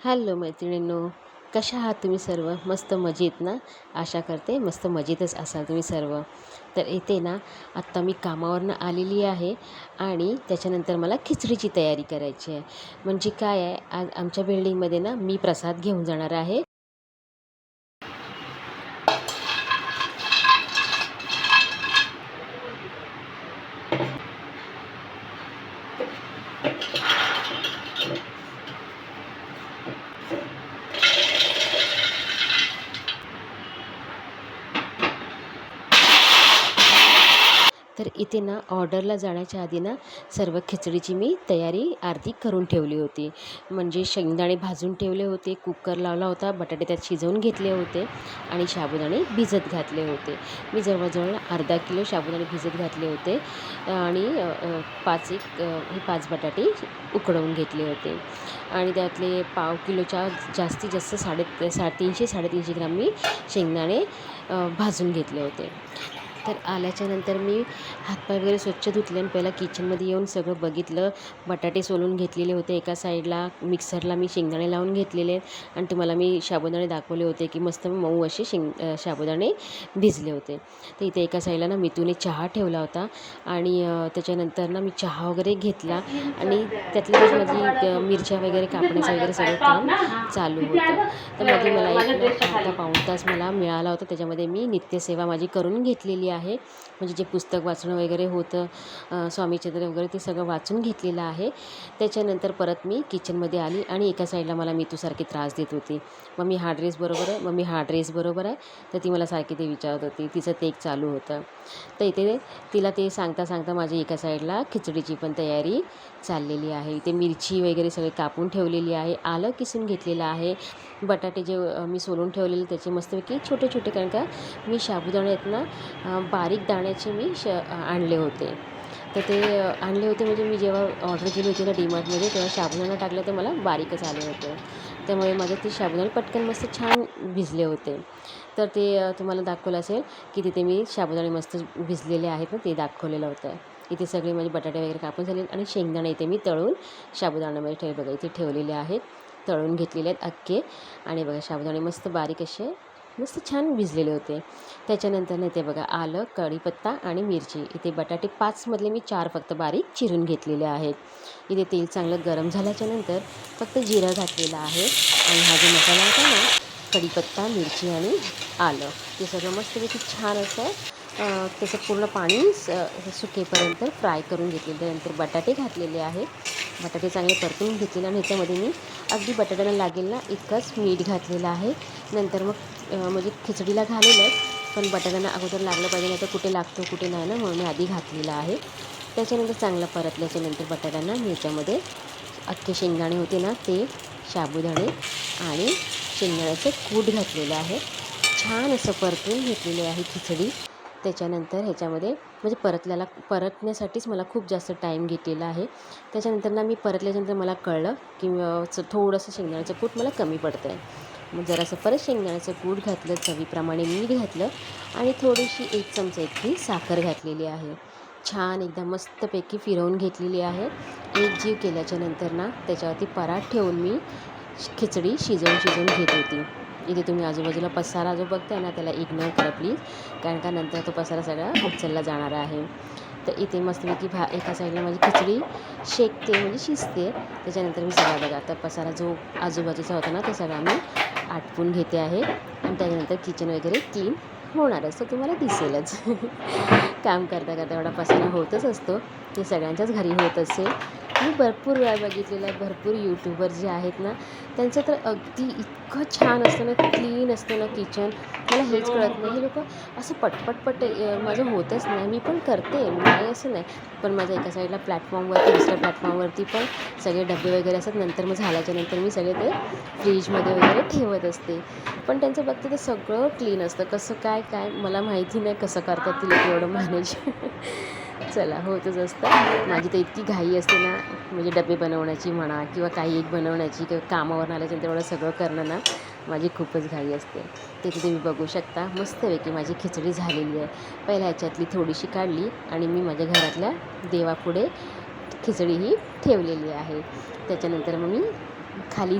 Hello मैत्रिणींनो कशा आहात तुम्ही सर्व? मस्त मजेत ना? आशा करते मस्त मजेतच असाल तुम्ही सर्व. तर इथे ना आत्ता मी कामावरनं आलेली आहे आणि त्याच्यानंतर मला खिचडीची तयारी करायची आहे. म्हणजे काय आहे आज आमच्या बिल्डिंगमध्ये ना मी प्रसाद घेऊन जाणार आहे. तर इथे ना ऑर्डरला जाण्याच्या आधी ना सर्व खिचडीची मी तयारी अर्धी करून ठेवली होती. म्हणजे शेंगदाणे भाजून ठेवले होते कुकर लावला होता बटाटे त्यात शिजवून घेतले होते आणि साबुदाणे भिजत घातले होते. मी जवळजवळ अर्धा किलो साबुदाणे भिजत घातले होते आणि पाच एक हे पाच बटाटे उकडवून घेतले होते. आणि त्यातले पाव किलोच्या जास्तीत जास्त साडे सा तीनशे साडेतीनशे ग्राम मी शेंगदाणे भाजून घेतले होते. तर आल्याच्यानंतर मी हातपाय वगैरे स्वच्छ धुतले आणि पहिला किचनमध्ये येऊन सगळं बघितलं. बटाटे सोलून घेतलेले होते एका साईडला. मिक्सरला मी शेंगदाणे लावून घेतलेले आणि तुम्हाला मी साबुदाणे दाखवले होते की मस्त मऊ असे शेंग शाबुदाणे साबुदाणे भिजले होते. तर इथे एका साईडला ना मितूने चहा ठेवला होता आणि त्याच्यानंतर ना मी चहा वगैरे घेतला आणि त्यातली माझी मिरच्या वगैरे कापण्याचं वगैरे सगळं काम चालू होतं. तर मध्ये मला एक अर्धा पाऊण तास मला मिळाला होता. त्याच्यामध्ये मी नित्यसेवा माझी करून घेतलेली आहे आहे. म्हणजे जे पुस्तक वाचणं वगैरे होतं स्वामीचंद्र वगैरे ते सगळं वाचून घेतलेलं आहे. त्याच्यानंतर परत मी किचनमध्ये आली आणि एका साईडला मला मितूसारखी त्रास देत होती. मग मी हा ड्रेस बरोबर आहे मग मी हा ड्रेस बरोबर आहे तर ती मला सारखी ते विचारत होती. तिचं ते एक चालू होतं. तर इथे तिला ते सांगता सांगता माझी एका साईडला खिचडीची पण तयारी चाललेली आहे. इथे मिरची वगैरे सगळे कापून ठेवलेली आहे आलं किसून घेतलेलं आहे. बटाटे जे मी सोलून ठेवलेले त्याचे मस्तपैकी छोटे छोटे कारण का मी साबुदाणे ना बारीक दाण्याचे मी श आणले होते. तर ते आणले होते म्हणजे मी जेव्हा ऑर्डर केली होती ना डीमार्टमध्ये तेव्हा साबुदाणा टाकला तर मला बारीकच आले होते. त्यामुळे माझं ते साबुदाणे पटकन मस्त छान भिजले होते. तर ते तुम्हाला दाखवलं असेल की तिथे मी साबुदाणे मस्त भिजलेले आहेत ना ते दाखवलेलं होतं. इथे सगळे माझे बटाटे वगैरे कापून झाले आणि शेंगदाणे इथे मी तळून साबुदाण्यामध्ये ठेव बघा इथे ठेवलेले आहेत. तळून घेतलेले आहेत अख्खे. आणि बघा साबुदाणे मस्त बारीक असे मस्त छान भिजलेले होते. त्याच्यानंतर इथे बघा आलं कढीपत्ता आणि मिरची. इथे बटाटे पाचमधले मी चार फक्त बारीक चिरून घेतलेले आहेत. इथे तेल चांगलं गरम झाल्याच्यानंतर फक्त जिरं घातलेलं आहे. आणि हा जो मसाला होता ना कढीपत्ता मिरची आणि आलं. ते सगळं मस्तपैकी छान असं त्याचं पूर्ण पाणी स- सुकेपर्यंत फ्राय करून घेतलेलं त्यानंतर बटाटे घातलेले आहेत. बटाटे चांगले परतून घेतलेले आणि ह्याच्यामध्ये मी अगदी बटाट्याला लागेल ना इतकंच मीठ घातलेलं आहे. नंतर मग म्हणजे खिचडीला घालेलंच पण बटाट्यांना अगोदर लागलं पाहिजे नाही तर कुठे लागतो कुठे नाही ना म्हणून मी आधी घातलेलं आहे. त्याच्यानंतर चांगलं परतल्याच्यानंतर बटाट्यांना मी याच्यामध्ये अख्खे शेंगदाणे होते ना ते साबुदाणे आणि शेंगदाण्याचं कूट घातलेलं आहे. छान असं परतून घेतलेले आहे खिचडी. त्याच्यानंतर ह्याच्यामध्ये म्हणजे परतल्याला परतण्यासाठीच मला खूप जास्त टाईम घेतलेला आहे. त्याच्यानंतर ना मी परतल्याच्यानंतर मला कळलं की थोडंसं शेंगदाण्याचं कूट मला कमी पडतं आहे मग जरासं परत शेंगदाण्याचं कूट घातलं चवीप्रमाणे मीठ घातलं आणि थोडीशी एक चमचा इतकी साखर घातलेली आहे. छान एकदा मस्तपैकी फिरवून घेतलेली आहे. एक जीव केल्याच्यानंतर ना त्याच्यावरती परात ठेवून मी खिचडी शिजवून शिजवून घेत होती. इथे तुम्ही आजूबाजूला पसारा जो बघताय ना त्याला इग्नोर करा प्लीज कारण का नंतर तो पसारा सगळा उचलला जाणार आहे. तर इथे मस्तपैकी भा एका साईडला माझी खिचडी शेकते म्हणजे शिजते त्याच्यानंतर मी सगळा बघा. तर पसारा जो आजूबाजूचा होता ना तो सगळा मी आटपून घेते आहे. आणि त्याच्यानंतर किचन वगैरे क्लीन होणारच तर तुम्हाला दिसेलच. काम करता करता एवढा पसारा होतच असतो. ते सगळ्यांच्याच घरी होत असेल. मी भरपूर वेळा बघितलेलं आहे. भरपूर यूट्यूबर जे आहेत ना त्यांचं तर अगदी इतकं छान असतं ना क्लीन असतं ना किचन मला हेच कळत नाही. हे लोक असं पटपटपट पट माझं होतच नाही. मी पण करते. नाही असं नाही. पण माझ्या एका साईडला प्लॅटफॉर्मवरती दुसऱ्या प्लॅटफॉर्मवरती पण सगळे डबे वगैरे असतात. नंतर मग झाल्याच्यानंतर मी सगळे ते फ्रीजमध्ये वगैरे ठेवत असते. पण त्यांचं बघते ते सगळं क्लीन असतं. कसं काय काय मला माहिती नाही कसं करतात ते लोक एवढं मॅनेज चला होतच असतं. माझी तर इतकी घाई असते ना म्हणजे डबे बनवण्याची म्हणा किंवा काही एक बनवण्याची किंवा कामावर आल्याच्यानंतर एवढं सगळं करणं ना माझी खूपच घाई असते. ते तुम्ही बघू शकता. मस्तपैकी माझी खिचडी झालेली आहे. पहिल्या ह्याच्यातली थोडीशी काढली आणि मी माझ्या घरातल्या देवापुढे खिचडी ही ठेवलेली आहे. त्याच्यानंतर मग मी खाली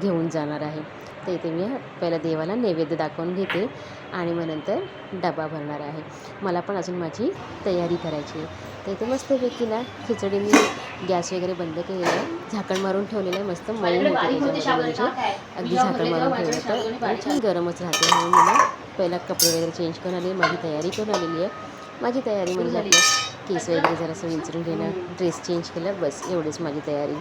घेऊन जाणार आहे. तर इथे मी पहिला देवाला नैवेद्य दाखवून घेते आणि मग नंतर डबा भरणार आहे. मला पण अजून माझी तयारी करायची आहे. तर इथे मस्तपैकी ना खिचडी मी गॅस वगैरे बंद केलेलं आहे. झाकण मारून ठेवलेलं आहे. मस्त मऊ होते म्हणजे. अगदी झाकण मारून ठेवलं तर आणि छान गरमच राहते म्हणून मी ना पहिला कपडे वगैरे चेंज करून आले माझी तयारी करून आलेली आहे. माझी तयारी म्हणजे केस वगैरे जरासं विंचरून घेणं ड्रेस चेंज केलं बस एवढीच माझी तयारी.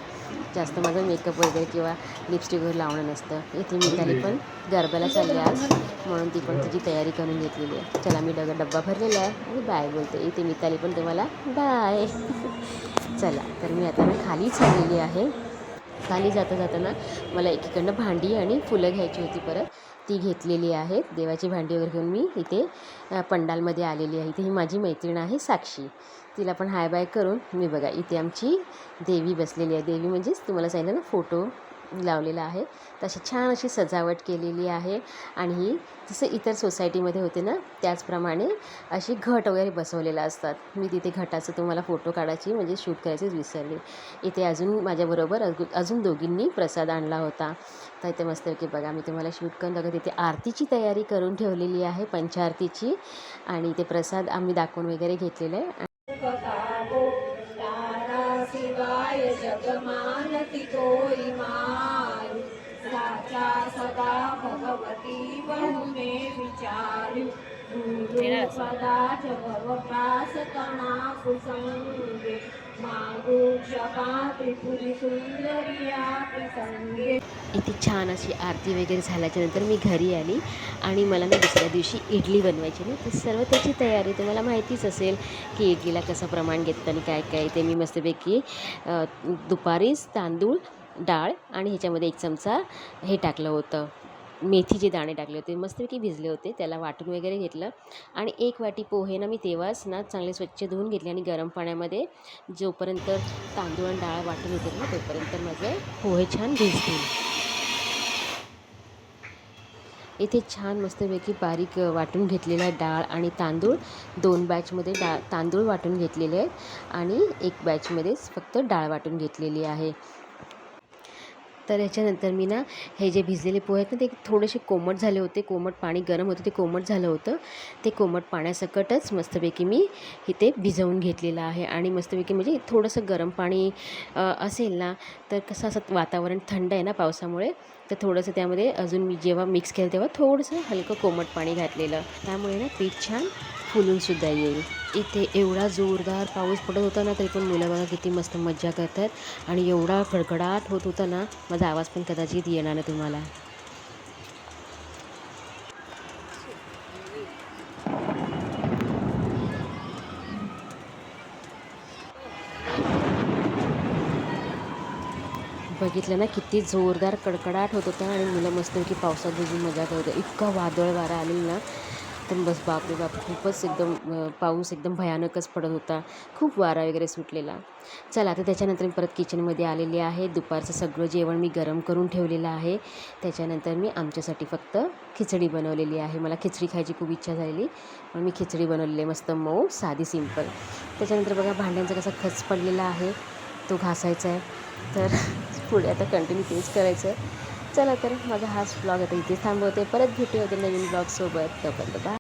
जास्त माझं मेकअप वगैरे किंवा लिपस्टिक वगैरे लावणं नसतं. इथे मिताली पण गरब्याला चालली आज म्हणून ती पण तिची तयारी करून घेतलेली आहे. चला मी डबा डब्बा भरलेला आहे आणि बाय बोलते. इथे मिताली पण तुम्हाला बाय चला तर मी आता ना खाली चाललेली आहे. खाली जाता जाताना मला एकीकडनं भांडी आणि फुलं घ्यायची होती परत. ती घेतलेली आहेत देवाची भांडी वगैरे घेऊन मी इथे पंडालमध्ये आलेली आहे. इथे ही माझी मैत्रीण आहे साक्षी. तिला पण हाय बाय करून मी बघा इथे आमची देवी बसलेली आहे. देवी म्हणजेच तुम्हाला सांगितलं ना फोटो. लावलेला आहे. तशी छान अशी सजावट केलेली आहे. आणि ही जसं इतर सोसायटीमध्ये होते ना त्याचप्रमाणे अशी घट वगैरे बसवलेला असतात. मी तिथे घटाचं तुम्हाला फोटो काढायची म्हणजे शूट करायचीच विसरले. इथे अजून माझ्याबरोबर अजून अजून दोघींनी प्रसाद आणला होता. तर इथे मस्तपैकी बघा मी तुम्हाला शूट करून दाखवते. तिथे आरतीची तयारी करून ठेवलेली आहे पंचारतीची. आणि इथे प्रसाद आम्ही दाखवून वगैरे घेतलेलं आहे. शिवाय जगमानती तोरी इथे छान अशी आरती वगैरे झाल्याच्यानंतर मी घरी आली आणि मला ना दुसऱ्या दिवशी इडली बनवायची ना तर सर्व त्याची तयारी. तुम्हाला माहितीच असेल की इडलीला कसं प्रमाण घेतात आणि काय काय ते मी मस्तपैकी दुपारीच तांदूळ डाळ आणि ह्याच्यामध्ये एक चमचा हे टाकलं होतं. मेथीचे दाणे टाकले होते. मस्तपैकी भिजले होते. त्याला वाटून वगैरे घेतलं. आणि एक वाटी पोहे ना मी तेव्हाच ना चांगले स्वच्छ धुवून घेतले आणि गरम पाण्यामध्ये जोपर्यंत तांदूळ आणि डाळ वाटून होते ना तोपर्यंत माझे पोहे छान भिजतील. इथे छान मस्तपैकी बारीक वाटून घेतलेला डाळ आणि तांदूळ. दोन बॅचमध्ये डाळ तांदूळ वाटून घेतलेले आहेत. आणि एक बॅचमध्येच फक्त डाळ वाटून घेतलेली आहे. तर ह्याच्यानंतर मी ना हे जे भिजलेले पोहे आहेत ना ते थोडेसे कोमट झाले होते. कोमट पाणी गरम होतं ते कोमट झालं होतं. ते कोमट पाण्यासकटच मस्तपैकी मी इथे भिजवून घेतलेलं आहे. आणि मस्तपैकी म्हणजे थोडंसं गरम पाणी असेल ना तर कसं असं वातावरण थंड आहे ना पावसामुळे तर थोडंसं त्यामध्ये अजून मी जेव्हा मिक्स केलं तेव्हा थोडंसं हलकं कोमट पाणी घातलेलं. त्यामुळे ना पीठ छान फुलूनसुद्धा येईल. इथे एवढा जोरदार पाऊस पडत होता ना तरी पण मुलं बघा किती मस्त मज्जा करतात. आणि एवढा खडखडाट होत होता ना माझा आवाज पण कदाचित येणार नाही तुम्हाला. बघितलं ना किती जोरदार कडकडाट होत होता आणि मुलं मस्तपैकी पावसात भिजून मजा करत होते. इतका वादळ वारा आलेला ना. तर बस बापरे बाप खूपच एकदम पाऊस एकदम भयानकच पडत होता. खूप वारा वगैरे सुटलेला. चला आता त्याच्यानंतर मी परत किचनमध्ये आलेली आहे. दुपारचं सगळं जेवण मी गरम करून ठेवलेलं आहे. त्याच्यानंतर मी आमच्यासाठी फक्त खिचडी बनवलेली आहे. मला खिचडी खायची खूप इच्छा झालेली. म्हणून मी खिचडी बनवलेली आहे. मस्त मऊ साधी सिंपल. त्याच्यानंतर बघा भांड्यांचा कसा खच पडलेला आहे. तो घासायचा आहे. तर पुढे आता कंटिन्यू तेच करायचं आहे. चला तर माझा हाच ब्लॉग आता इथेच थांबवते. परत भेटू होते नवीन ब्लॉगसोबत तोपर्यंत बाय